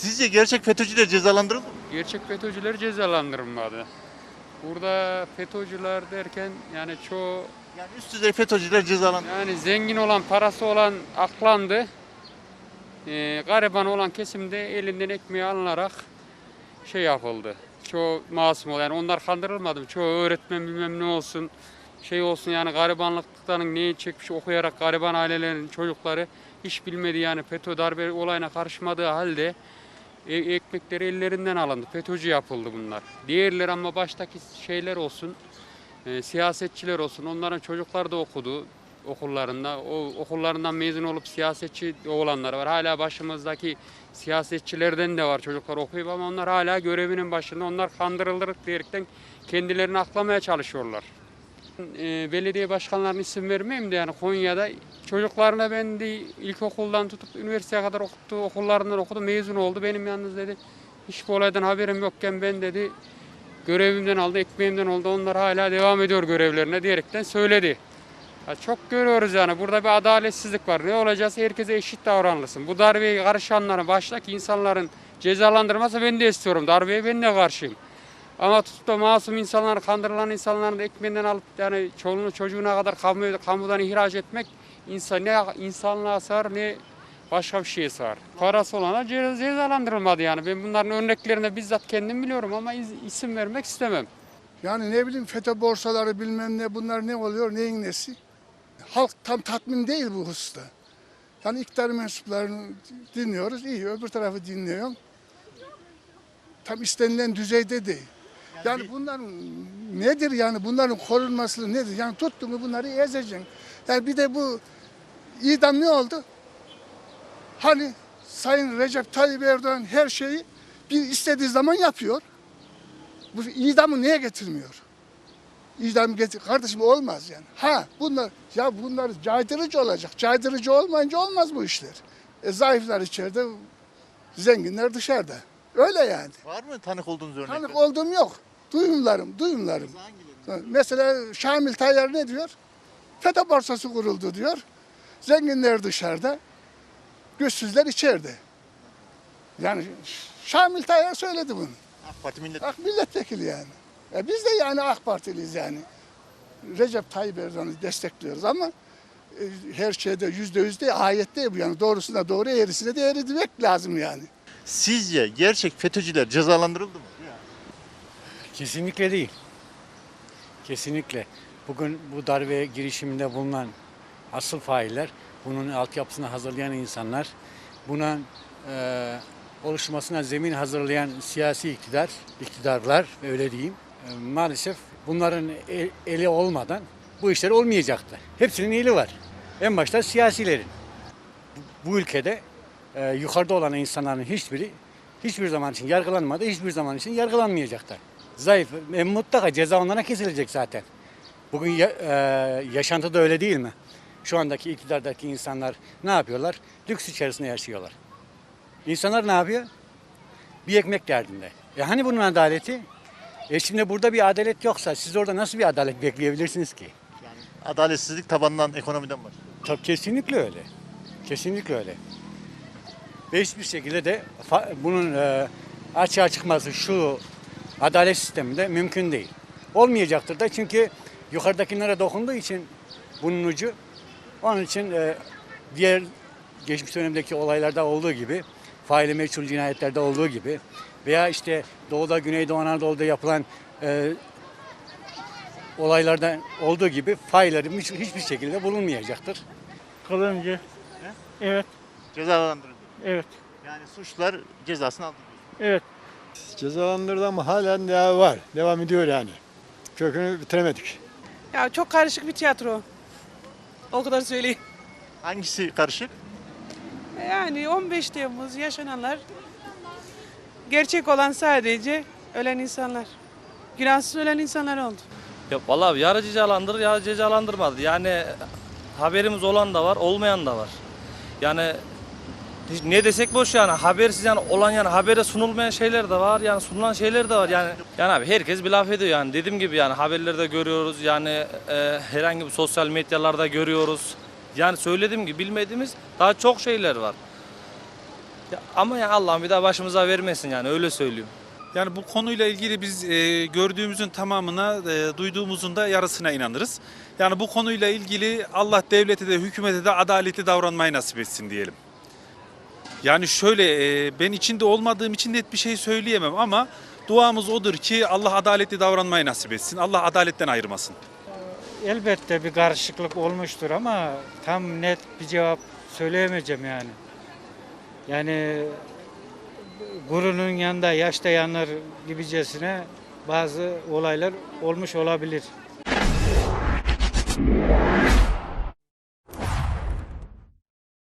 Sizce gerçek FETÖ'cüler cezalandırıldı mı? Gerçek FETÖ'cüler cezalandırılmadı. Burada FETÖ'cüler derken yani çoğu Yani üst düzey FETÖ'cüler cezalandırıldı. yani zengin olan parası olan aklandı. Ee, gariban olan kesimde elinden ekmeği alınarak şey yapıldı. Çoğu masum olan yani onlar kandırılmadı. Çoğu öğretmen bilmem ne olsun şey olsun yani garibanlıktan neyi çekmiş okuyarak gariban ailelerin çocukları hiç bilmedi yani FETÖ darbe olayına karışmadığı halde e- ekmekleri ellerinden alındı. FETÖ'cü yapıldı bunlar. Diğerleri ama baştaki şeyler olsun, e, siyasetçiler olsun. Onların çocukları da okudu okullarında. O okullarından mezun olup siyasetçi olanlar var. Hala başımızdaki siyasetçilerden de var çocuklar okuyup ama onlar hala görevinin başında. Onlar kandırılır diyerekten kendilerini aklamaya çalışıyorlar. E, belediye başkanlarının isim vermeyeyim de yani Konya'da çocuklarına ben de ilkokuldan tutup üniversiteye kadar okuttu, okullarından okudu, mezun oldu. Benim yalnız dedi hiç bu olaydan haberim yokken ben dedi görevimden aldı, ekmeğimden oldu. Onlar hala devam ediyor görevlerine diyerekten söyledi. Ya çok görüyoruz yani burada bir adaletsizlik var. Ne olacaksa herkese eşit davranılsın. Bu darbeye karışanların, baştaki insanların cezalandırması ben de istiyorum. Darbeye ben de karşıyım. Ama tutup da masum insanlar, kandırılan insanların ekmeğinden alıp yani çoluğunu çocuğuna kadar kamu, kamudan ihraç etmek insan ne insanlığa sığar ne başka bir şeye sığar. Parası olana ce- cezalandırılmadı yani. Ben bunların örneklerini bizzat kendim biliyorum ama isim vermek istemem. Yani ne bileyim FETÖ borsaları bilmem ne bunlar ne oluyor neyin nesi. Halk tam tatmin değil bu hususta. Yani iktidar mensuplarını dinliyoruz iyi öbür tarafı dinliyorum. Tam istenilen düzeyde değil. Yani bunların nedir yani bunların korunması nedir? Yani tuttu mu bunları ezeceksin. Yani bir de bu idam ne oldu? Hani Sayın Recep Tayyip Erdoğan her şeyi bir istediği zaman yapıyor. Bu idamı niye getirmiyor? İdam getir kardeşim olmaz yani. Ha bunlar ya bunlar caydırıcı olacak. Caydırıcı olmayınca olmaz bu işler. E, zayıflar içeride, zenginler dışarıda. Öyle yani. Var mı tanık olduğunuz örnekler? Tanık olduğum yok. Duyumlarım, duyumlarım. Mesela Şamil Tayyar ne diyor? FETÖ borsası kuruldu diyor. Zenginler dışarıda, güçsüzler içeride. Yani Şamil Tayyar söyledi bunu. AK Parti millet. AK milletvekili yani. E biz de yani AK Partiliyiz yani. Recep Tayyip Erdoğan'ı destekliyoruz ama e, her şeyde yüzde yüz değil, ayet değil bu yani. Doğrusuna doğru, eğrisine de eğri demek lazım yani. Sizce gerçek FETÖ'cüler cezalandırıldı mı? Kesinlikle değil. Kesinlikle. Bugün bu darbe girişiminde bulunan asıl failler, bunun altyapısını hazırlayan insanlar, buna e, oluşmasına zemin hazırlayan siyasi iktidar, iktidarlar öyle diyeyim, e, maalesef bunların el- eli olmadan bu işler olmayacaktı. Hepsinin eli var. En başta siyasilerin. Bu, bu ülkede e, yukarıda olan insanların hiçbiri hiçbir zaman için yargılanmadı, hiçbir zaman için yargılanmayacaklar. Zayıf, e, mutlaka ceza onlara kesilecek zaten. Bugün ya, e, yaşantıda öyle değil mi? Şu andaki iktidardaki insanlar ne yapıyorlar? Lüks içerisinde yaşıyorlar. İnsanlar ne yapıyor? Bir ekmek derdinde. E hani bunun adaleti? E şimdi burada bir adalet yoksa siz orada nasıl bir adalet bekleyebilirsiniz ki? Adaletsizlik tabandan ekonomiden başlıyor. Tabii kesinlikle öyle. Kesinlikle öyle. Ve hiçbir şekilde de bunun e, açığa çıkması şu adalet sisteminde mümkün değil. Olmayacaktır da çünkü yukarıdakilere dokunduğu için bunun ucu onun için e, diğer geçmiş dönemdeki olaylarda olduğu gibi faili meçhul cinayetlerde olduğu gibi veya işte Doğu'da Güneydoğu Anadolu'da yapılan e, olaylarda olduğu gibi faillerin hiç- hiçbir şekilde bulunmayacaktır. Kılımcı. Evet, Cezalandırıldı. evet, Yani suçlar cezasını aldı. evet. Cezalandırdı ama halen daha var. Devam ediyor yani. Kökünü bitiremedik. Ya çok karışık bir tiyatro. O kadar söyleyeyim. Hangisi karışık? Yani 15 Temmuz yaşananlar gerçek olan sadece ölen insanlar. Günahsız ölen insanlar oldu. Ya vallahi ya cezalandır ya cezalandırmadı. Yani haberimiz olan da var, olmayan da var. Yani hiç ne desek boş yani habersiz yani olan yani habere sunulmayan şeyler de var yani sunulan şeyler de var yani yani abi herkes bir laf ediyor yani dediğim gibi yani haberlerde görüyoruz yani e, herhangi bir sosyal medyalarda görüyoruz yani söylediğim gibi bilmediğimiz daha çok şeyler var. Ya ama ya Allah'ım bir daha başımıza vermesin yani öyle söylüyorum. Yani bu konuyla ilgili biz e, gördüğümüzün tamamına, e, duyduğumuzun da yarısına inanırız. Yani bu konuyla ilgili Allah devlete de hükümete de adaletli davranmayı nasip etsin diyelim. Yani şöyle e, ben içinde olmadığım için net bir şey söyleyemem ama duamız odur ki Allah adaletli davranmayı nasip etsin. Allah adaletten ayırmasın. Elbette bir karışıklık olmuştur ama tam net bir cevap söyleyemeyeceğim yani. Yani gurunun yanında yaş da yanır gibicesine bazı olaylar olmuş olabilir.